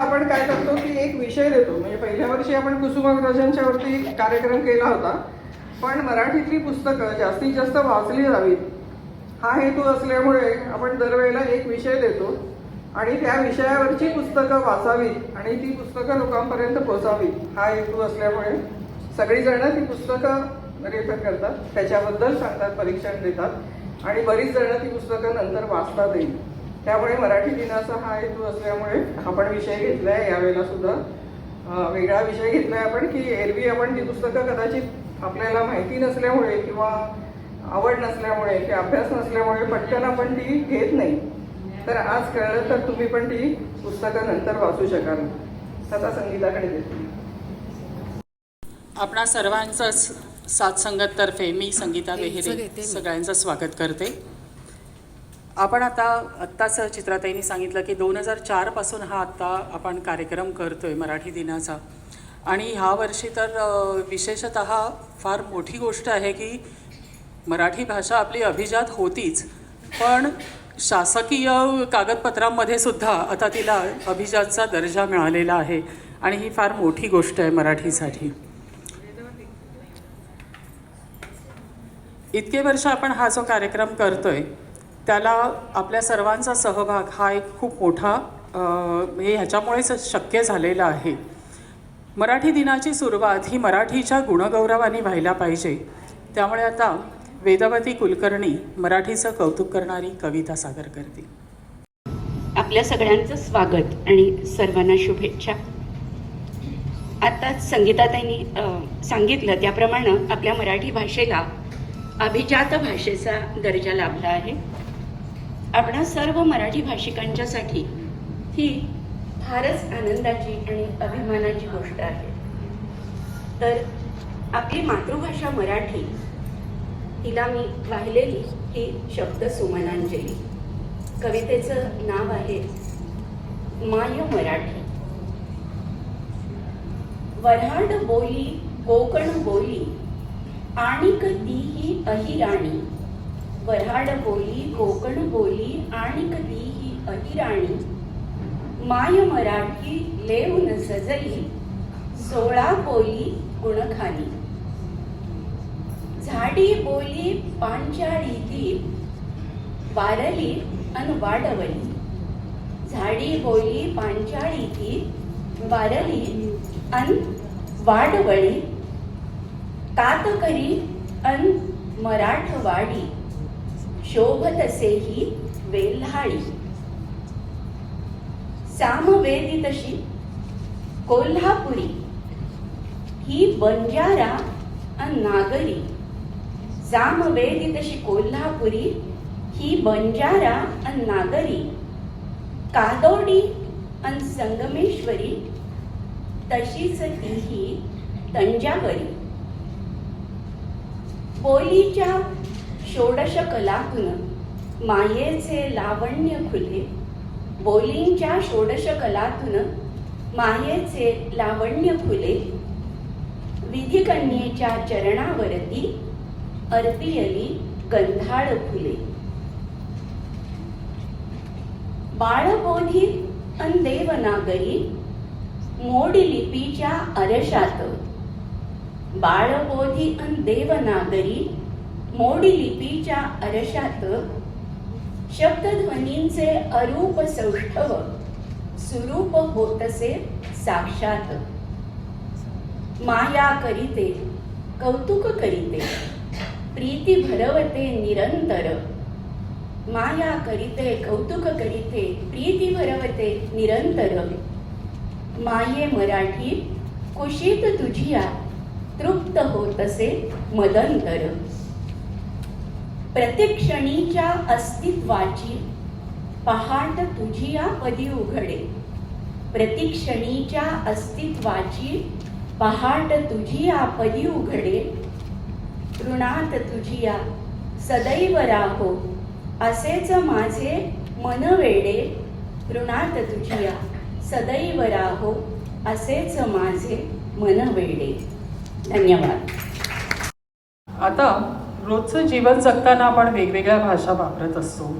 आपण काय करतो की एक विषय देतो. म्हणजे पहिल्या वर्षी आपण कुसुमाग्रजांच्या वरती कार्यक्रम केला होता. पण मराठीतली पुस्तकं जास्तीत जास्त वाचली जावीत हा हेतू असल्यामुळे आपण दरवेळेला एक विषय देतो. आणि त्या विषयावरची पुस्तकं वाचावीत आणि ती पुस्तकं लोकांपर्यंत पोहोचावीत. हा हेतू असल्यामुळे सगळीजणं ती पुस्तकं रेफर करतात. त्याच्याबद्दल सांगतात परीक्षण देतात. आणि बरीच जणं ती पुस्तकं नंतर वाचतात येईल त्यामुळे मराठी दिनाचा हा हेतू असल्यामुळे आपण विषय घेतलाय यावेळेला सुद्धा. वेगळा विषय घेतलाय आपण की एरवी आपण ती पुस्तकं कदाचित आपल्याला माहिती नसल्यामुळे किंवा आवड नसल्यामुळे की अभ्यास नसल्यामुळे पटकन आपण ती घेत नाही. तर आज कळलं तर तुम्ही पण ती पुस्तकं नंतर वाचू शकाल. आता संगीताकडे देते. आपणा सर्वांचंच साथ संगततर्फे मी संगीता बेहेरे सगळ्यांचं स्वागत करते. आपण आता आत्ताच चित्राताईंनी सांगितलं की दोन हजार चारपासून हा आत्ता आपण कार्यक्रम करतो आहे मराठी दिनाचा. आणि ह्या वर्षी तर विशेषत फार मोठी गोष्ट आहे की मराठी भाषा आपली अभिजात होतीच पण शासकीय कागदपत्रांमध्ये सुद्धा आता तिला अभिजातचा दर्जा मिळालेला आहे आणि ही फार मोठी गोष्ट आहे मराठीसाठी. इतके वर्ष आपण हा जो कार्यक्रम करतोय त्याला आपल्या सर्वांचा सहभाग हा एक खूप मोठा हे ह्याच्यामुळेच शक्य झालेला आहे. मराठी दिनाची सुरुवात ही मराठीच्या गुणगौरवाने व्हायला पाहिजे. त्यामुळे आता वेदवती कुलकर्णी मराठीचं कौतुक करणारी कविता सादर करते. आपल्या सगळ्यांचं स्वागत आणि सर्वांना शुभेच्छा. आत्ताच संगीताताईंनी त्यांनी सांगितलं त्याप्रमाणे आपल्या मराठी भाषेला अभिजात भाषेचा दर्जा लाभला आहे. आपणा सर्व मराठी भाषिकांच्यासाठी ही फारच आनंदाची आणि अभिमानाची गोष्ट आहे. तर आपली मातृभाषा मराठी हिला मी वाहिलेली ही शब्द सुमनांजली. कवितेचं नाव आहे माय मराठी. वऱ्हाड बोली कोकण बोली आणिक तीही अहिराणी. वऱ्हाड बोली कोकण बोली आणि कधी ही अहिराणी माय मराठी लेऊन सजली सोळा बोली गुणखानी झाडी बोली पांचाळी ती वारली अन वाडवली झाडी बोली पांचाळी ती वारली अन वाडवळी कातकरी अन मराठवाडी. शोभतसेही वेल्हाळी. सामवेदी तशी कोल्हापुरी. ही बंजारा अन नागरी. सामवेदी तशी कोल्हापुरी ही बंजारा आणि नागरी. कादोडी अन संगमेश्वरी तशीच तीही तंजावरी. बोलीच्या षोडश कलातून मायेचे लावण्य खुले. बोलींच्या षोडश कलातून मायेचे लावण्य खुले. विधिकन्येच्या चरणावरती अर्पियली गंधाळ फुले. बाळबोधी अन देवनागरी लिपीच्या अरशात. बाळबोधी अन देवनागरी मोडी लिपीच्या अरशात शब्दध्वनींचे अरूप सौष्ठव सुरूप होतसे साक्षात. माया करीते कौतुक करीते प्रीती भरवते निरंतर. माया करीते कौतुक करीते प्रीती भरवते निरंतर. माये मराठी कुशीत तुझिया तृप्त होतसे मदंतर. प्रतिक्षणीच्या अस्तित्वाची पहाट तुझिया पदी उघडे. प्रतिक्षणीच्या अस्तित्वाची पहाट तुझिया पदी उघडे. ऋणात तुझिया सदैव राहो असेच माझे मन वेडे. ऋणात तुझिया सदैव राहो असेच माझे मन वेडे. धन्यवाद. आता रोजचं जीवन जगताना आपण वेगवेगळ्या भाषा वापरत असतो.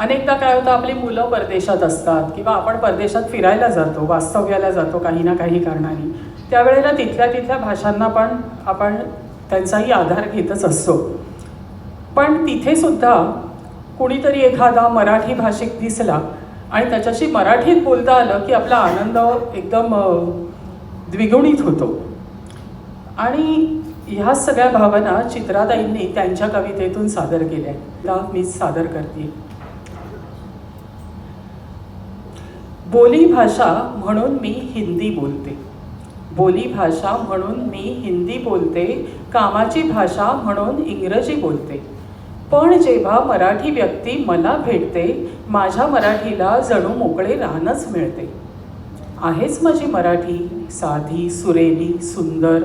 अनेकदा काय होतं आपली मुलं परदेशात असतात किंवा आपण परदेशात फिरायला जातो वास्तव्याला जातो काही ना काही कारणाने. त्यावेळेला तिथल्या तिथल्या भाषांना पण आपण त्यांचाही आधार घेतच असतो. पण तिथेसुद्धा कुणीतरी एखादा मराठी भाषिक दिसला आणि त्याच्याशी मराठीत बोलता आलं की आपला आनंद एकदम द्विगुणित होतो. आणि ह्या सगळ्या भावना चित्राताईंनी त्यांच्या कवितेतून सादर केल्या. त्या मी सादर करते. बोली भाषा म्हणून मी हिंदी बोलते. बोली भाषा म्हणून मी हिंदी बोलते कामाची भाषा म्हणून इंग्रजी बोलते. पण जेव्हा मराठी व्यक्ती मला भेटते माझ्या मराठीला जणू मोकळे राहणंच मिळते. आहेच माझी मराठी साधी सुरेली सुंदर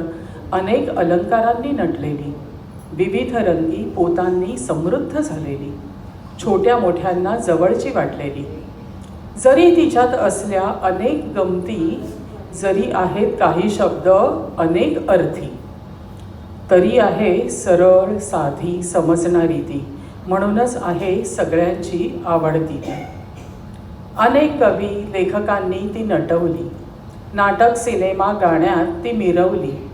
अनेक अलंकारांनी नटलेली विविध रंगी पोतांनी समृद्ध झालेली छोट्या मोठ्यांना जवळची वाटलेली. जरी तिच्यात असल्या अनेक गमती जरी आहेत काही शब्द अनेक अर्थी. तरी आहे सरळ साधी समजणारी ती म्हणूनच आहे सगळ्यांची आवडती ती. अनेक कवी लेखकांनी ती नटवली. नाटक सिनेमा गाण्यात ती मिरवली.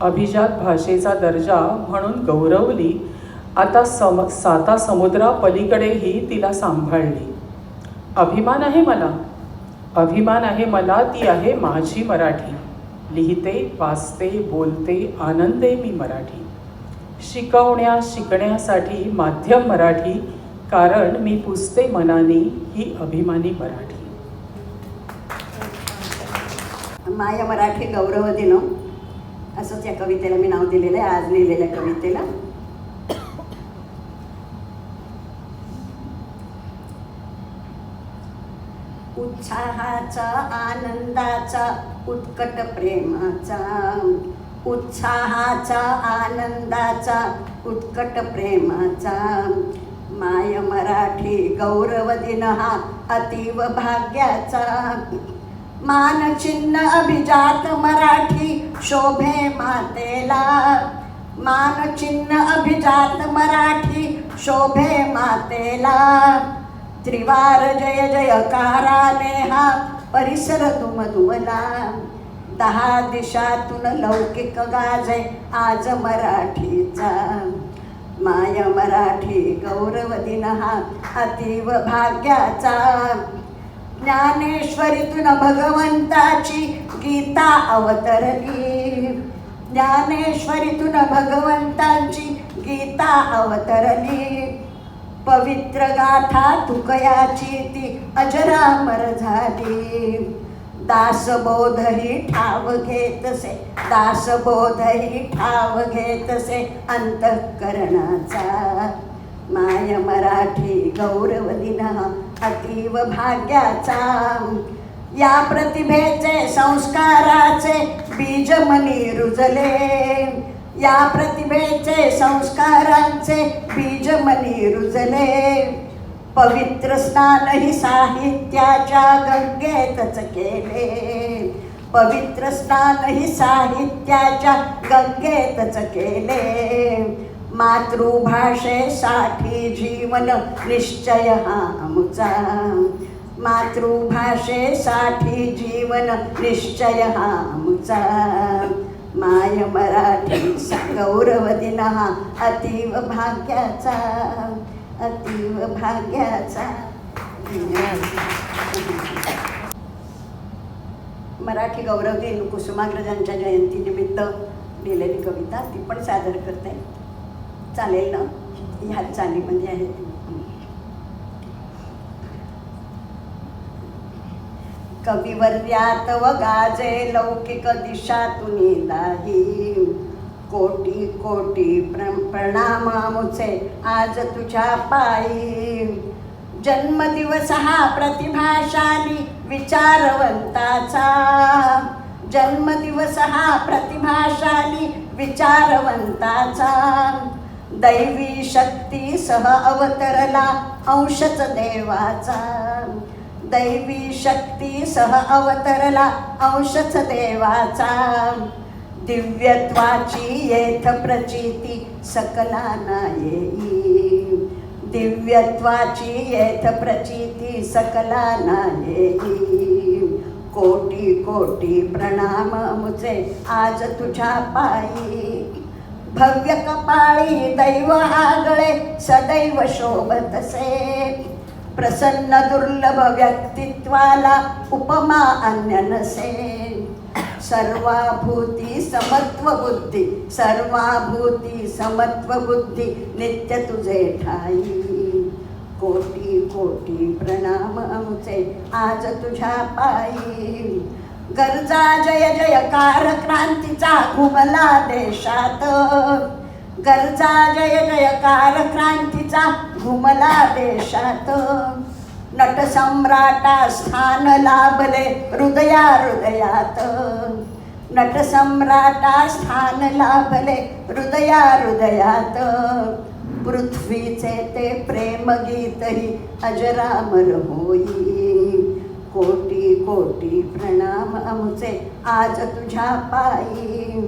अभिजात भाषेचा दर्जा म्हणून गौरवली आता सम साता समुद्रापलीकडेही तिला सांभाळली. अभिमान आहे मला. अभिमान आहे मला ती आहे माझी मराठी. लिहिते वाचते बोलते आनंदे मी मराठी. शिकवण्या शिकण्यासाठी माध्यम मराठी कारण मी पुसते मनाने ही अभिमानी मराठी. माया मराठी गौरव दिनं. असंच या कवितेला मी नाव दिलेलं आहे आज लिहिलेल्या कवितेला. उत्साहाचा आनंदाचा उत्कट प्रेमाचा उत्साहाचा आनंदाचा उत्कट प्रेमाचा. माय मराठी गौरव दिन हा अतीव भाग्याचा. मानचिन्ह अभिजात मराठी शोभे मातेला. मानचिन्ह अभिजात मराठी शोभे मातेला. त्रिवार जय जयकाराने हा परिसर तुमधुवला दहा दिशातून लौकिक गाजे आज मराठीचा. माय मराठी गौरव दिन हा अतीव भाग्याचा. ज्ञानेश्वरीतून भगवंताची गीता अवतरली. ज्ञानेश्वरीतून भगवंतांची गीता अवतरली. पवित्र गाथा तुकयाची ती अजरामर झाली. दासबोधही ठाव घेतसे दासबोधही ठाव घेतसे अंतःकरणाचा. माय मराठी गौरव दिना अतीव भाग्याचा. या प्रतिभेचे संस्काराचे बीज मनी रुजले. या प्रतिभेचे संस्कारांचे बीज मनी रुजले. पवित्र स्नान ही साहित्याच्या गंगेतच केले. पवित्र स्नान ही साहित्याच्या गंगेतच केले. मातृभाषेसाठी जीवन निश्चय हा आमचा. मातृभाषेसाठी जीवन निश्चय हा आमचा. माय मराठी गौरव दिन हा अतीव भाग्याचा अतीव भाग्याचा. मराठी गौरव दिन कुसुमाग्रजांच्या जयंतीनिमित्त लिहिलेली कविता ती पण सादर करते. चालेल ना? ह्या चालीमध्ये म्हणजे आहे कविवर्यात व गाजे लौकिक दिशातून दाही कोटी कोटी प्र प्रणामामुचे आज तुझ्या पायी. जन्मदिवस हा प्रतिभाशाली विचारवंताचा. जन्मदिवस हा प्रतिभाशाली विचारवंताचा. दैवी शक्ती सह अवतरला अंशच देवाचा. दैवी शक्ती सह अवतरला अंशच देवाचा. दिव्यत्वाची येथ प्रचिती सकला येई दिव्यत्वाची येथ प्रचिती सकला नाही कोटी कोटी प्रणाम मुझे आज तुझ्या पायी. भव्य कपाळी दैव आगळे सदैव शोभतसे प्रसन्न दुर्लभ व्यक्तित्वाला उपमा अन्य नसे. सर्वाभूती समत्व बुद्धी सर्वाभूती समत्व बुद्धी नित्य तुझे ठाई. कोटी कोटी प्रणाम आमचे आज तुझ्या पायी. गरजा जय जयकार क्रांतीचा घुमला देशात. गरजा जय जयकार क्रांतीचा घुमला देशात. नटसम्राटा स्थान लाभले हृदया हृदयात. नटसम्राटा स्थान लाभले हृदया हृदयात. पृथ्वीचे ते प्रेमगीतही अजरामर होई. कोटी प्रणाम आमचे आज तुझ्या पायी.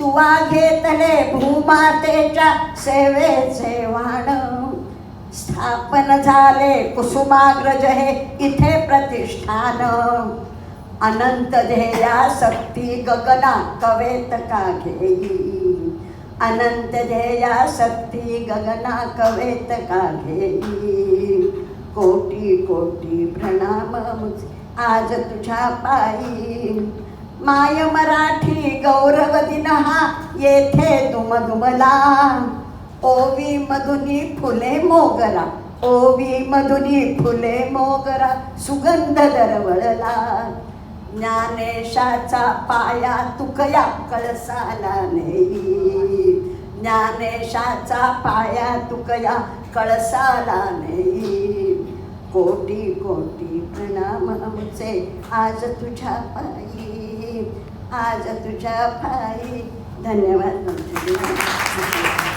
तुवा घेतले भूमातेच्या सेवेचे वाण. स्थापन झाले कुसुमाग्रज हे इथे प्रतिष्ठान. अनंत ध्येया सक्ती गगना कवेत का घेई अनंत ध्येया सक्ती गगना कवेत का घेई कोटी कोटी प्रणाम मुझे आज तुझ्या पायी. माय मराठी गौरव दिन हा येथे दुमदुमला. ओवी मधुनी फुले मोगरा. ओवी मधुनी फुले मोगरा सुगंध दरवळला. ज्ञानेशाचा पाया तुकया कळसाला नाही ज्ञानेशाचा पाया तुकया कळसाला नाही कोटी कोटी प्रणाम आमचे आज तुझ्या पायी आज तुझ्या पायी धन्यवाद मंजुरी.